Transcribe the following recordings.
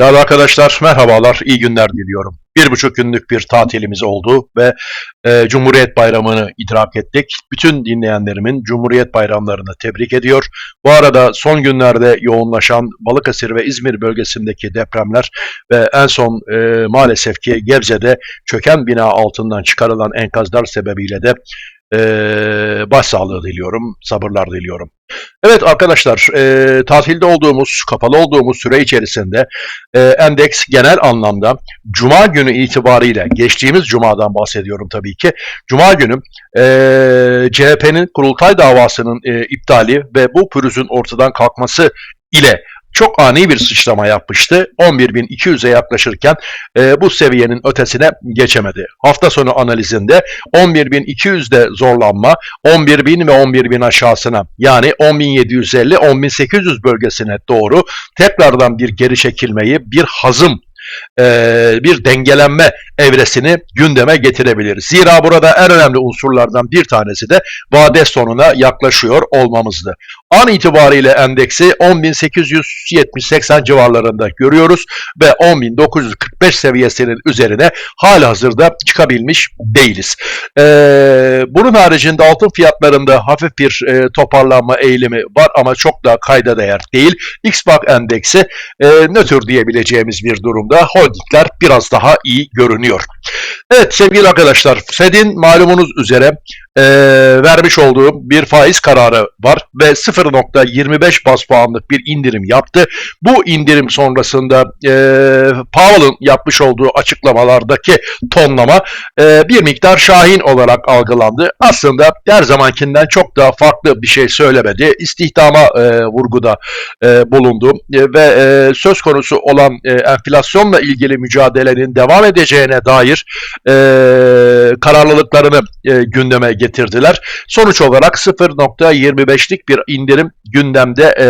Değerli arkadaşlar merhabalar, iyi günler diliyorum. Bir buçuk günlük bir tatilimiz oldu ve e, Cumhuriyet Bayramı'nı idrak ettik. Bütün dinleyenlerimin Cumhuriyet Bayramlarını tebrik ediyor. Bu arada son günlerde yoğunlaşan Balıkesir ve İzmir bölgesindeki depremler ve en son e, maalesef ki Gebze'de çöken bina altından çıkarılan enkazlar sebebiyle de e, başsağlığı diliyorum, sabırlar diliyorum. Evet arkadaşlar, e, tatilde olduğumuz, kapalı olduğumuz süre içerisinde e, endeks genel anlamda Cuma günü itibariyle, geçtiğimiz Cuma'dan bahsediyorum tabii ki, Cuma günü e, CHP'nin kurultay davasının e, iptali ve bu pürüzün ortadan kalkması ile çok ani bir sıçrama yapmıştı. 11.200'e yaklaşırken e, bu seviyenin ötesine geçemedi. Hafta sonu analizinde 11.200'de zorlanma, 11.000 ve 11.000 aşağısına yani 10.750-10.800 bölgesine doğru tekrardan bir geri çekilmeyi, bir hazım e, bir dengelenme evresini gündeme getirebilir. Zira burada en önemli unsurlardan bir tanesi de vade sonuna yaklaşıyor olmamızdı. An itibariyle endeksi 10.870-80 civarlarında görüyoruz ve 10.945 seviyesinin üzerine hala hazırda çıkabilmiş değiliz. Ee, bunun haricinde altın fiyatlarında hafif bir e, toparlanma eğilimi var ama çok da kayda değer değil. XBAK endeksi e, nötr diyebileceğimiz bir durumda. Holdingler biraz daha iyi görünüyor. Evet sevgili arkadaşlar Fed'in malumunuz üzere e, vermiş olduğu bir faiz kararı var ve 0.25 bas puanlık bir indirim yaptı. Bu indirim sonrasında e, Powell'ın yapmış olduğu açıklamalardaki tonlama e, bir miktar şahin olarak algılandı. Aslında her zamankinden çok daha farklı bir şey söylemedi. İstihdama e, vurguda e, bulundu e, ve e, söz konusu olan e, enflasyonla ilgili mücadelenin devam edeceğine dair e, kararlılıklarını e, gündeme getirdiler. Sonuç olarak 0.25'lik bir indirim gündemde e,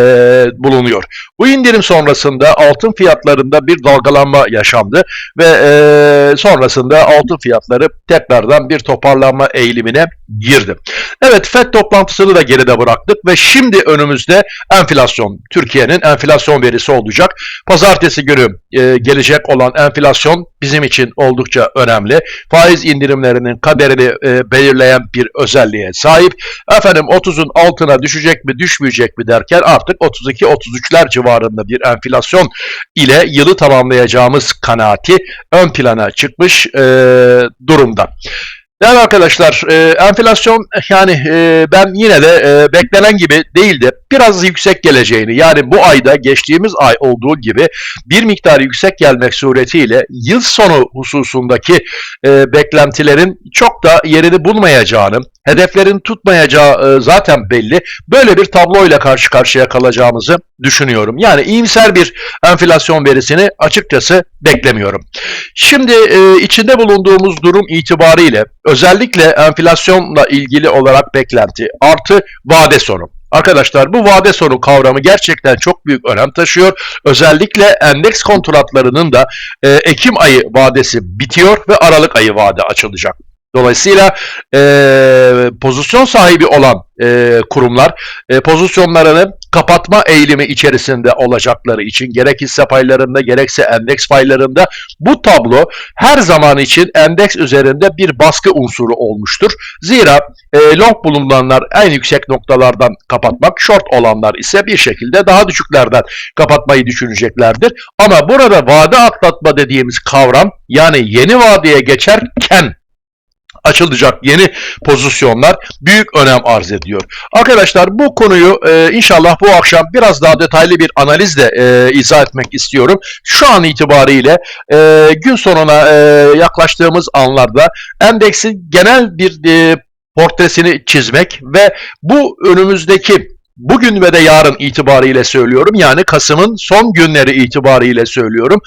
bulunuyor. Bu indirim sonrasında altın fiyatlarında bir dalgalanma yaşandı ve e, sonrasında altın fiyatları tekrardan bir toparlanma eğilimine girdi. Evet FED toplantısını da geride bıraktık ve şimdi önümüzde enflasyon, Türkiye'nin enflasyon verisi olacak. Pazartesi günü e, gelecek olan enflasyon bizim için oldukça önemli. Faiz indirimlerinin kaderini e, belirleyen bir özelliğe sahip. Efendim 30'un altına düşecek mi düşmeyecek mi derken artık 32-33'ler civarında bir enflasyon ile yılı tamamlayacağımız kanaati ön plana çıkmış e, durumda. Değerli arkadaşlar, e, enflasyon yani e, ben yine de e, beklenen gibi değildi. Biraz yüksek geleceğini yani bu ayda geçtiğimiz ay olduğu gibi bir miktar yüksek gelmek suretiyle yıl sonu hususundaki e, beklentilerin çok da yerini bulmayacağını, hedeflerin tutmayacağı e, zaten belli. Böyle bir tabloyla karşı karşıya kalacağımızı düşünüyorum. Yani iyimser bir enflasyon verisini açıkçası beklemiyorum. Şimdi e, içinde bulunduğumuz durum itibariyle özellikle enflasyonla ilgili olarak beklenti artı vade sonu. Arkadaşlar bu vade sonu kavramı gerçekten çok büyük önem taşıyor. Özellikle endeks kontratlarının da e, Ekim ayı vadesi bitiyor ve Aralık ayı vade açılacak. Dolayısıyla e, pozisyon sahibi olan e, kurumlar e, pozisyonlarını kapatma eğilimi içerisinde olacakları için gerek hisse paylarında gerekse endeks paylarında bu tablo her zaman için endeks üzerinde bir baskı unsuru olmuştur. Zira e, long bulunanlar en yüksek noktalardan kapatmak, short olanlar ise bir şekilde daha düşüklerden kapatmayı düşüneceklerdir. Ama burada vade atlatma dediğimiz kavram yani yeni vadeye geçerken açılacak yeni pozisyonlar büyük önem arz ediyor. Arkadaşlar bu konuyu e, inşallah bu akşam biraz daha detaylı bir analizle e, izah etmek istiyorum. Şu an itibariyle e, gün sonuna e, yaklaştığımız anlarda endeksin genel bir e, portresini çizmek ve bu önümüzdeki bugün ve de yarın itibariyle söylüyorum. Yani Kasım'ın son günleri itibariyle söylüyorum.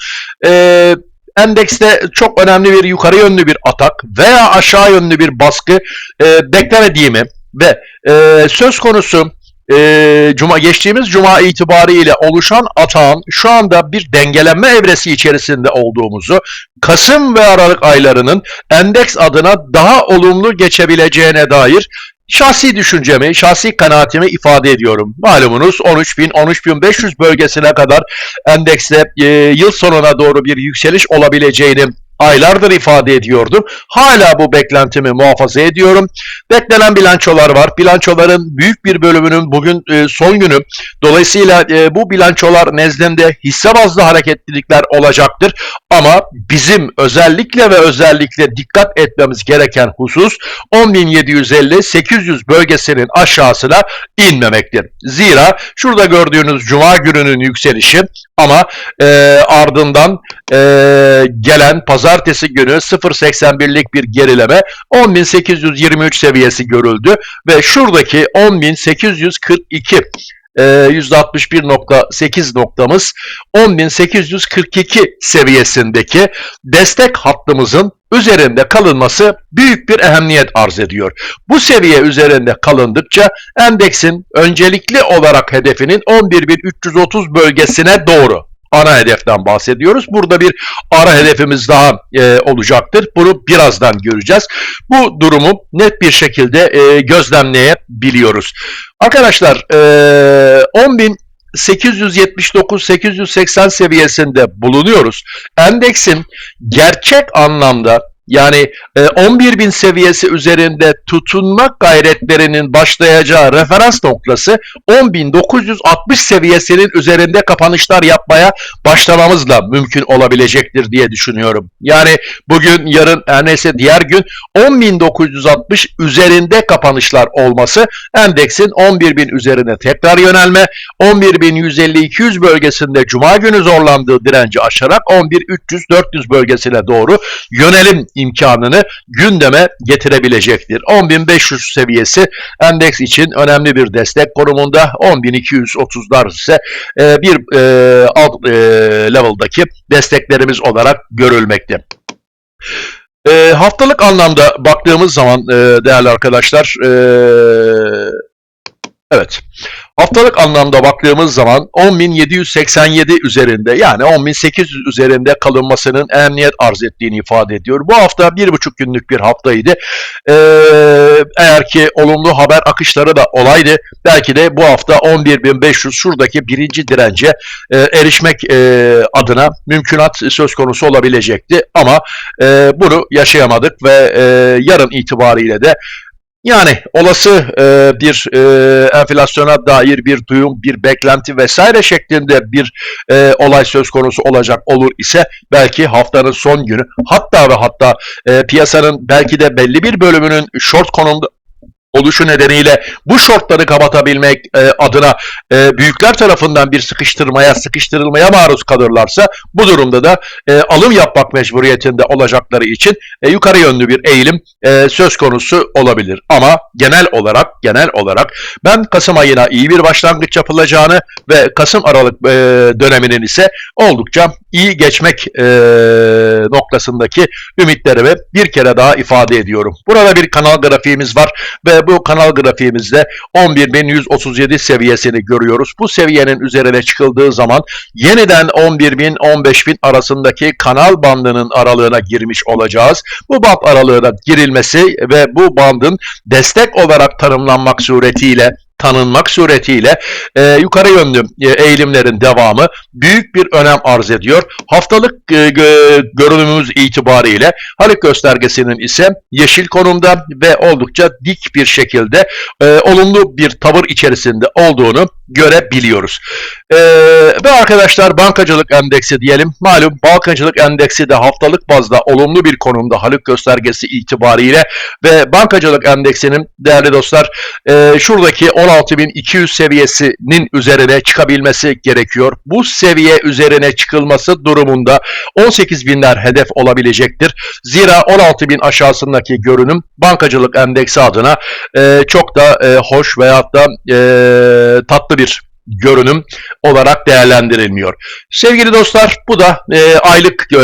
Eee endekste çok önemli bir yukarı yönlü bir atak veya aşağı yönlü bir baskı e, beklemediğimi ve e, söz konusu e, cuma geçtiğimiz cuma itibariyle oluşan atağın şu anda bir dengelenme evresi içerisinde olduğumuzu, Kasım ve Aralık aylarının endeks adına daha olumlu geçebileceğine dair şahsi düşüncemi, şahsi kanaatimi ifade ediyorum. Malumunuz 13.000, 13.500 bölgesine kadar endekste e, yıl sonuna doğru bir yükseliş olabileceğini aylardır ifade ediyordum. Hala bu beklentimi muhafaza ediyorum. Beklenen bilançolar var. Bilançoların büyük bir bölümünün bugün e, son günü. Dolayısıyla e, bu bilançolar nezdinde hisse bazlı hareketlilikler olacaktır. Ama bizim özellikle ve özellikle dikkat etmemiz gereken husus 10.750-800 bölgesinin aşağısına inmemektir. Zira şurada gördüğünüz Cuma gününün yükselişi ama e, ardından e, gelen pazartesi günü 0.81'lik bir gerileme 10.823 seviyesi görüldü ve şuradaki 10.842 e, %61.8 noktamız 10.842 seviyesindeki destek hattımızın üzerinde kalınması büyük bir ehemmiyet arz ediyor. Bu seviye üzerinde kalındıkça endeksin öncelikli olarak hedefinin 11.330 bölgesine doğru ana hedeften bahsediyoruz. Burada bir ara hedefimiz daha e, olacaktır. Bunu birazdan göreceğiz. Bu durumu net bir şekilde e, gözlemleyebiliyoruz. Arkadaşlar e, 10.000 879-880 seviyesinde bulunuyoruz. Endeksin gerçek anlamda yani e, 11.000 seviyesi üzerinde tutunmak gayretlerinin başlayacağı referans noktası 10.960 seviyesinin üzerinde kapanışlar yapmaya başlamamızla mümkün olabilecektir diye düşünüyorum. Yani bugün, yarın, her neyse diğer gün 10.960 üzerinde kapanışlar olması endeksin 11.000 üzerine tekrar yönelme, 11.150-200 bölgesinde cuma günü zorlandığı direnci aşarak 11.300-400 bölgesine doğru yönelim imkanını gündeme getirebilecektir. 10.500 seviyesi endeks için önemli bir destek konumunda. 10.230'lar ise e, bir e, alt e, level'daki desteklerimiz olarak görülmekte. E, haftalık anlamda baktığımız zaman e, değerli arkadaşlar e, evet Haftalık anlamda baktığımız zaman 10.787 üzerinde yani 10.800 üzerinde kalınmasının emniyet arz ettiğini ifade ediyor. Bu hafta bir buçuk günlük bir haftaydı. Ee, eğer ki olumlu haber akışları da olaydı belki de bu hafta 11.500 şuradaki birinci dirence e, erişmek e, adına mümkünat söz konusu olabilecekti. Ama e, bunu yaşayamadık ve e, yarın itibariyle de yani olası e, bir e, enflasyona dair bir duyum, bir beklenti vesaire şeklinde bir e, olay söz konusu olacak olur ise belki haftanın son günü hatta ve hatta e, piyasanın belki de belli bir bölümünün short konumda oluşu nedeniyle bu şortları kapatabilmek e, adına e, büyükler tarafından bir sıkıştırmaya, sıkıştırılmaya maruz kalırlarsa bu durumda da e, alım yapmak mecburiyetinde olacakları için yukarı yönlü bir eğilim söz konusu olabilir. Ama genel olarak genel olarak ben Kasım ayına iyi bir başlangıç yapılacağını ve Kasım Aralık döneminin ise oldukça iyi geçmek noktasındaki ümitlerimi bir kere daha ifade ediyorum. Burada bir kanal grafiğimiz var ve bu kanal grafiğimizde 11.137 seviyesini görüyoruz. Bu seviyenin üzerine çıkıldığı zaman yeniden 11.000 15.000 arasındaki kanal bandının aralığına girmiş olacağız. Bu band aralığına girilmesi ve bu bandın destek olarak tanımlanmak suretiyle tanınmak suretiyle e, yukarı yönlü e, eğilimlerin devamı büyük bir önem arz ediyor. Haftalık e, görünümümüz itibariyle Haluk göstergesinin ise yeşil konumda ve oldukça dik bir şekilde e, olumlu bir tavır içerisinde olduğunu görebiliyoruz. Ee, ve arkadaşlar bankacılık endeksi diyelim. Malum bankacılık endeksi de haftalık bazda olumlu bir konumda Haluk göstergesi itibariyle ve bankacılık endeksinin değerli dostlar e, şuradaki 16.200 seviyesinin üzerine çıkabilmesi gerekiyor. Bu seviye üzerine çıkılması durumunda 18.000'ler hedef olabilecektir. Zira 16.000 aşağısındaki görünüm bankacılık endeksi adına e, çok da e, hoş veyahut da e, tatlı bir görünüm olarak değerlendirilmiyor. Sevgili dostlar bu da e, aylık e,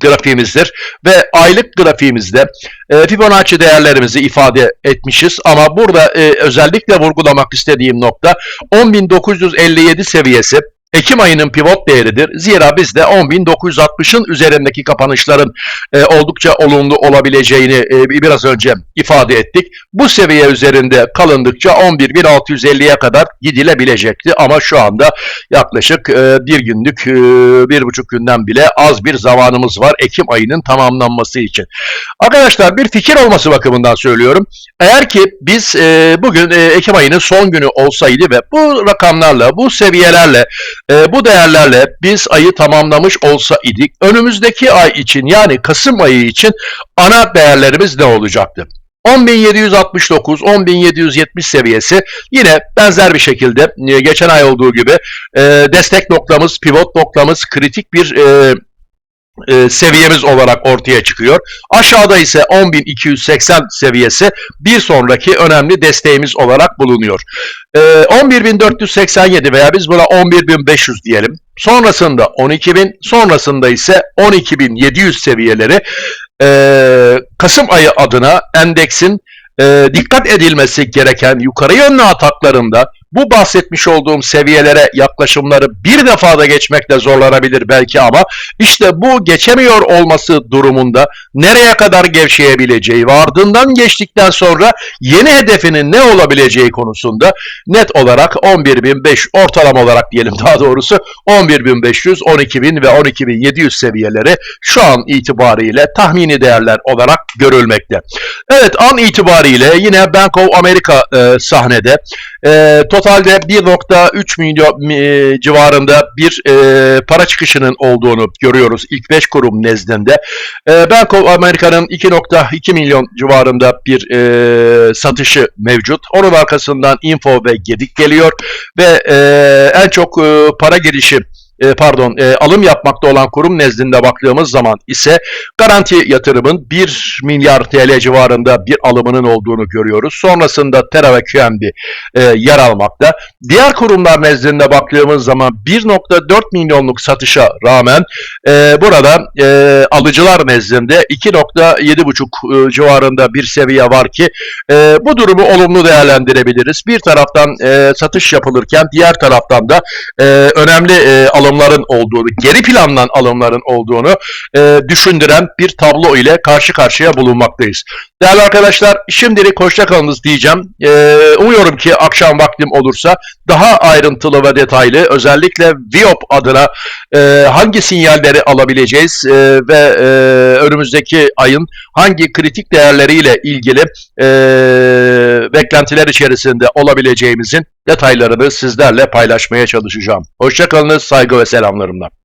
grafiğimizdir ve aylık grafiğimizde e, Fibonacci değerlerimizi ifade etmişiz ama burada e, özellikle vurgulamak istediğim nokta 10.957 seviyesi Ekim ayının pivot değeridir. Zira biz de 10.960'ın üzerindeki kapanışların e, oldukça olumlu olabileceğini e, biraz önce ifade ettik. Bu seviye üzerinde kalındıkça 11.650'ye kadar gidilebilecekti ama şu anda yaklaşık e, bir günlük, e, bir buçuk günden bile az bir zamanımız var Ekim ayının tamamlanması için. Arkadaşlar bir fikir olması bakımından söylüyorum. Eğer ki biz e, bugün e, Ekim ayının son günü olsaydı ve bu rakamlarla, bu seviyelerle, e, bu değerlerle biz ayı tamamlamış olsa idik, önümüzdeki ay için yani Kasım ayı için ana değerlerimiz ne olacaktı? 10.769, 10.770 seviyesi yine benzer bir şekilde e, geçen ay olduğu gibi e, destek noktamız, pivot noktamız kritik bir e, e, seviyemiz olarak ortaya çıkıyor. Aşağıda ise 10.280 seviyesi bir sonraki önemli desteğimiz olarak bulunuyor. E, 11.487 veya biz buna 11.500 diyelim. Sonrasında 12.000, sonrasında ise 12.700 seviyeleri e, Kasım ayı adına endeksin e, dikkat edilmesi gereken yukarı yönlü ataklarında bu bahsetmiş olduğum seviyelere yaklaşımları bir defada geçmekte zorlanabilir belki ama işte bu geçemiyor olması durumunda nereye kadar gevşeyebileceği ve ardından geçtikten sonra yeni hedefinin ne olabileceği konusunda net olarak 11.500 ortalama olarak diyelim daha doğrusu 11.500, 12.000 ve 12.700 seviyeleri şu an itibariyle tahmini değerler olarak görülmekte. Evet an itibariyle yine Bank of America e, sahnede e, totalde 1.3 milyon e, civarında bir e, para çıkışının olduğunu görüyoruz ilk 5 kurum nezdinde. E, Bank of America'nın 2.2 milyon civarında bir e, satışı mevcut. Onun arkasından Info ve Gedik geliyor ve e, en çok e, para girişi e, pardon e, alım yapmakta olan kurum nezdinde baktığımız zaman ise garanti yatırımın 1 milyar TL civarında bir alımının olduğunu görüyoruz. Sonrasında Tera ve QNB e, yer almakta. Diğer kurumlar nezdinde baktığımız zaman 1.4 milyonluk satışa rağmen e, burada e, alıcılar nezdinde 2.7,5 e, civarında bir seviye var ki e, bu durumu olumlu değerlendirebiliriz. Bir taraftan e, satış yapılırken diğer taraftan da e, önemli e, alımların olduğunu, geri plandan alımların olduğunu e, düşündüren bir tablo ile karşı karşıya bulunmaktayız. Değerli arkadaşlar şimdilik hoşça kalınız diyeceğim. E, umuyorum ki akşam vaktim olursa daha ayrıntılı ve detaylı özellikle VIOP adına e, hangi sinyalleri alabileceğiz e, ve e, önümüzdeki ayın hangi kritik değerleriyle ilgili e, beklentiler içerisinde olabileceğimizin detaylarını sizlerle paylaşmaya çalışacağım. Hoşçakalınız, saygı ve selamlarımla.